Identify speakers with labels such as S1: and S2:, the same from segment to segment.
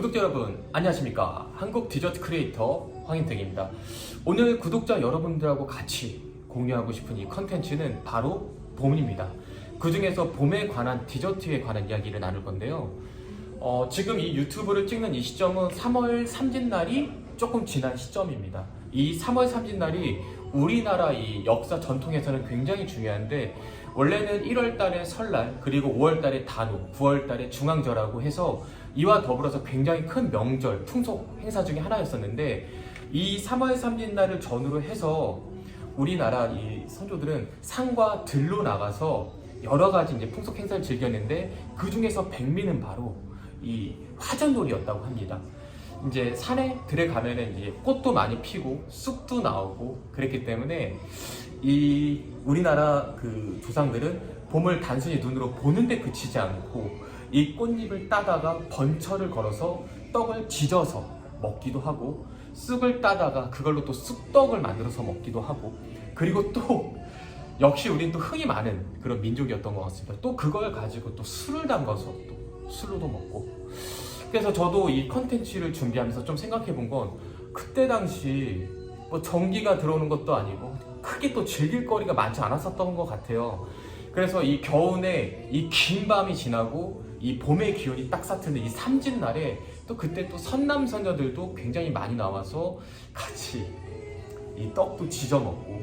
S1: 구독자 여러분 안녕하십니까? 한국 디저트 크리에이터 황인택입니다. 오늘 구독자 여러분들하고 같이 공유하고 싶은 이 컨텐츠는 바로 봄입니다. 그 중에서 봄에 관한 디저트에 관한 이야기를 나눌 건데요. 어, 지금 이 유튜브를 찍는 이 시점은 3월 삼진날이 조금 지난 시점입니다. 이 3월 삼진날이 우리나라 이 역사 전통에서는 굉장히 중요한데 원래는 1월 달에 설날 그리고 5월 달에 단오 9월 달에 중앙절하고 해서 이와 더불어서 굉장히 큰 명절 풍속 행사 중에 하나였었는데 이 3월 삼진날을 전후로 해서 우리나라 이 선조들은 산과 들로 나가서 여러 가지 이제 풍속 행사를 즐겼는데 그 중에서 백미는 바로 이 화전놀이였다고 합니다. 이제 산에 들에 가면은 이제 꽃도 많이 피고 쑥도 나오고 그랬기 때문에 이 우리나라 그 조상들은 봄을 단순히 눈으로 보는데 그치지 않고 이 꽃잎을 따다가 번철을 걸어서 떡을 지져서 먹기도 하고 쑥을 따다가 그걸로 또 쑥떡을 만들어서 먹기도 하고 그리고 또 역시 우린 또 흥이 많은 그런 민족이었던 것 같습니다. 또 그걸 가지고 또 술을 담가서 또 술로도 먹고 그래서 저도 이 컨텐츠를 준비하면서 좀 생각해 본 건 그때 당시 뭐 전기가 들어오는 것도 아니고 크게 또 즐길 거리가 많지 않았었던 것 같아요. 그래서 이 겨우내 이 긴 밤이 지나고 이 봄의 기운이 딱 싹트는 이 삼진 날에 또 그때 또 선남 선녀들도 굉장히 많이 나와서 같이 이 떡도 지져 먹고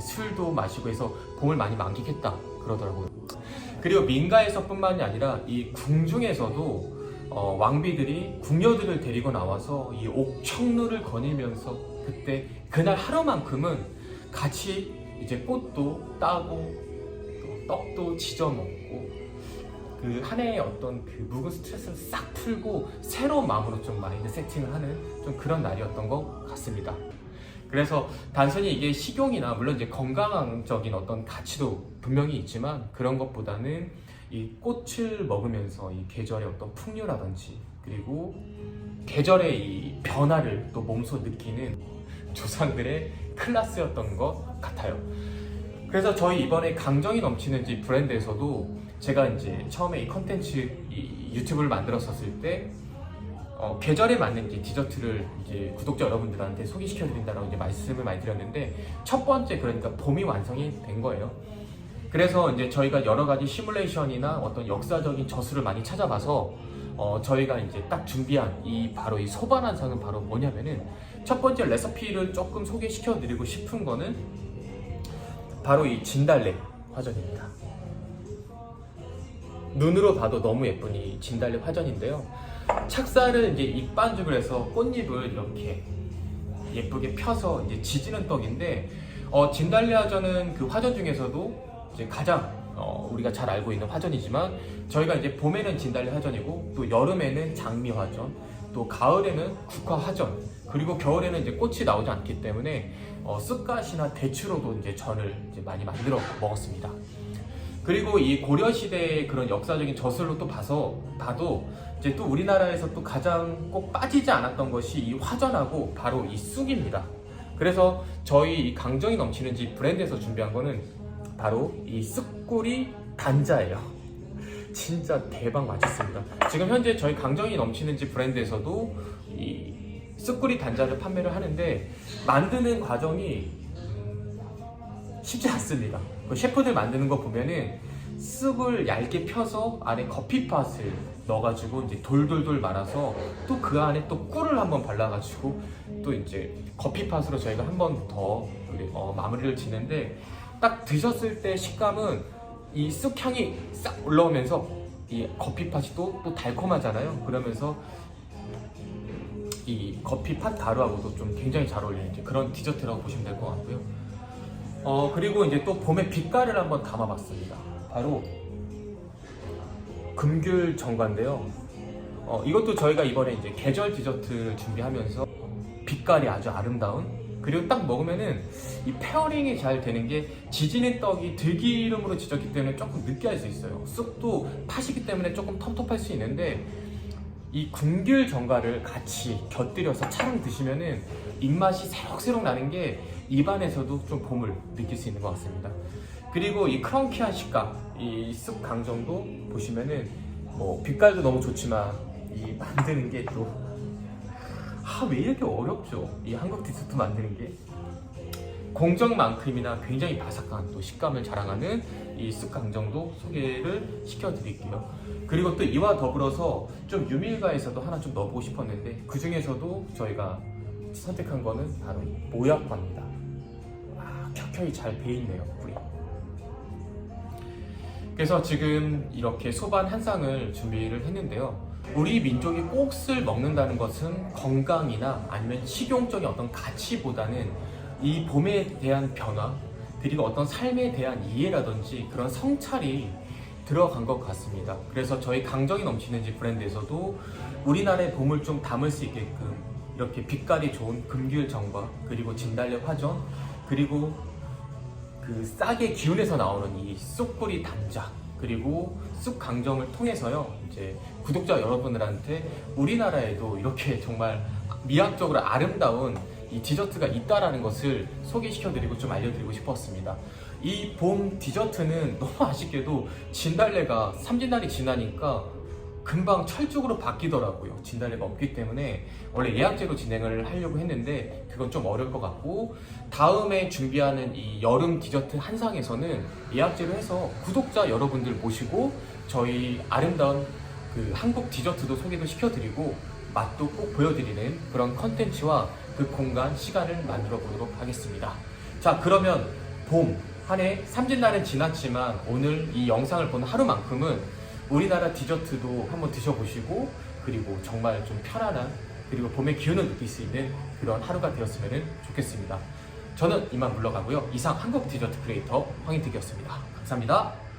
S1: 술도 마시고 해서 봄을 많이 만끽했다 그러더라고요. 그리고 민가에서뿐만이 아니라 이 궁중에서도 어, 왕비들이 궁녀들을 데리고 나와서 이 옥청루를 거니면서 그때 그날 하루만큼은 같이 이제 꽃도 따고 또 떡도 지져 먹고 그 한 해의 어떤 그 묵은 스트레스를 싹 풀고 새로운 마음으로 좀 마인드 세팅을 하는 좀 그런 날이었던 것 같습니다. 그래서 단순히 이게 식용이나 물론 이제 건강적인 어떤 가치도 분명히 있지만 그런 것보다는 이 꽃을 먹으면서 이 계절의 어떤 풍류라든지 그리고 계절의 이 변화를 또 몸소 느끼는 조상들의 클라스였던 것 같아요. 그래서 저희 이번에 강정이 넘치는 집 브랜드에서도 제가 이제 처음에 이 컨텐츠 이 유튜브를 만들었었을 때 어, 계절에 맞는 이제 디저트를 이제 구독자 여러분들한테 소개시켜 드린다라고 이제 말씀을 많이 드렸는데 첫 번째 그러니까 봄이 완성이 된 거예요. 그래서 이제 저희가 여러 가지 시뮬레이션이나 어떤 역사적인 저수를 많이 찾아봐서 어, 저희가 이제 딱 준비한 이 바로 이 소반한상은 바로 뭐냐면은 첫 번째 레시피를 조금 소개시켜 드리고 싶은 거는 바로 이 진달래 화전입니다. 눈으로 봐도 너무 예쁜 이 진달래 화전인데요. 착살을 이제 입반죽을 해서 꽃잎을 이렇게 예쁘게 펴서 이제 지지는 떡인데 어, 진달래 화전은 그 화전 중에서도 이제 가장 어, 우리가 잘 알고 있는 화전이지만 저희가 이제 봄에는 진달래 화전이고 또 여름에는 장미 화전 또 가을에는 국화 화전 그리고 겨울에는 이제 꽃이 나오지 않기 때문에 어, 쑥갓이나 대추로도 이제 전을 이제 많이 만들어 먹었습니다. 그리고 이 고려 시대의 그런 역사적인 저술로 또 봐서 봐도 이제 또 우리나라에서 또 가장 꼭 빠지지 않았던 것이 이 화전하고 바로 이 쑥입니다. 그래서 저희 이 강정이 넘치는 집 브랜드에서 준비한 거는 바로 이 쑥꿀이 단자예요. 진짜 대박 맛있습니다. 지금 현재 저희 강정이 넘치는 집 브랜드에서도 이 쑥꿀이 단자를 판매를 하는데 만드는 과정이 음, 쉽지 않습니다. 그 셰프들 만드는 거 보면은 쑥을 얇게 펴서 안에 커피팥을 넣어가지고 이제 돌돌돌 말아서 또 그 안에 또 꿀을 한번 발라가지고 또 이제 커피팥으로 저희가 한 번 더 어, 마무리를 지는데 딱 드셨을 때 식감은 이 쑥 향이 싹 올라오면서 이 커피팥이 또, 또 달콤하잖아요. 그러면서 이 커피팥 가루하고도 좀 굉장히 잘 어울리는 그런 디저트라고 보시면 될 것 같고요. 어 그리고 이제 또 봄의 빛깔을 한번 담아봤습니다. 바로 금귤 정과인데요. 어 이것도 저희가 이번에 이제 계절 디저트를 준비하면서 빛깔이 아주 아름다운 그리고 딱 먹으면은 이 페어링이 잘 되는 게 지지는 떡이 들기름으로 지졌기 때문에 조금 느끼할 수 있어요. 쑥도 팥이기 때문에 조금 텁텁할 수 있는데 이 궁귤 정과를 같이 곁들여서 차랑 드시면은 입맛이 새록새록 나는 게 입안에서도 좀 봄을 느낄 수 있는 것 같습니다. 그리고 이 크런키한 식감, 이 쑥 강정도 보시면은 뭐 빛깔도 너무 좋지만 이 만드는 게 또 아, 왜 이렇게 어렵죠? 이 한국 디저트 만드는 게 공정만큼이나 굉장히 바삭한 또 식감을 자랑하는 이 쑥강정도 소개를 시켜드릴게요. 그리고 또 이와 더불어서 좀 유밀가에서도 하나 좀 넣어보고 싶었는데 그 중에서도 저희가 선택한 거는 바로 모약과입니다. 아, 켜켜이 잘 배있네요, 꿀이. 그래서 지금 이렇게 소반 한 쌍을 준비를 했는데요. 우리 민족이 꽃을 먹는다는 것은 건강이나 아니면 식용적인 어떤 가치보다는 이 봄에 대한 변화 그리고 어떤 삶에 대한 이해라든지 그런 성찰이 들어간 것 같습니다. 그래서 저희 강정이 넘치는 집 브랜드에서도 우리나라의 봄을 좀 담을 수 있게끔 이렇게 빛깔이 좋은 금귤 정과 그리고 진달래 화전 그리고 그 싹의 기운에서 나오는 이 쑥뿌리 단자 그리고 쑥 강정을 통해서요 이제 구독자 여러분들한테 우리나라에도 이렇게 정말 미학적으로 아름다운 이 디저트가 있다라는 것을 소개시켜드리고 좀 알려드리고 싶었습니다. 이 봄 디저트는 너무 아쉽게도 진달래가 삼진날이 지나니까 금방 철쭉으로 바뀌더라고요. 진달래가 없기 때문에 원래 예약제로 진행을 하려고 했는데 그건 좀 어려울 것 같고 다음에 준비하는 이 여름 디저트 한상에서는 예약제로 해서 구독자 여러분들 모시고 저희 아름다운 그 한국 디저트도 소개도 시켜드리고 맛도 꼭 보여드리는 그런 컨텐츠와 그 공간, 시간을 만들어 보도록 하겠습니다. 자, 그러면 봄, 한 해 삼진날은 지났지만 오늘 이 영상을 보는 하루만큼은 우리나라 디저트도 한번 드셔보시고 그리고 정말 좀 편안한 그리고 봄의 기운을 느낄 수 있는 그런 하루가 되었으면 좋겠습니다. 저는 이만 물러가고요. 이상 한국 디저트 크리에이터 황인택이었습니다. 감사합니다.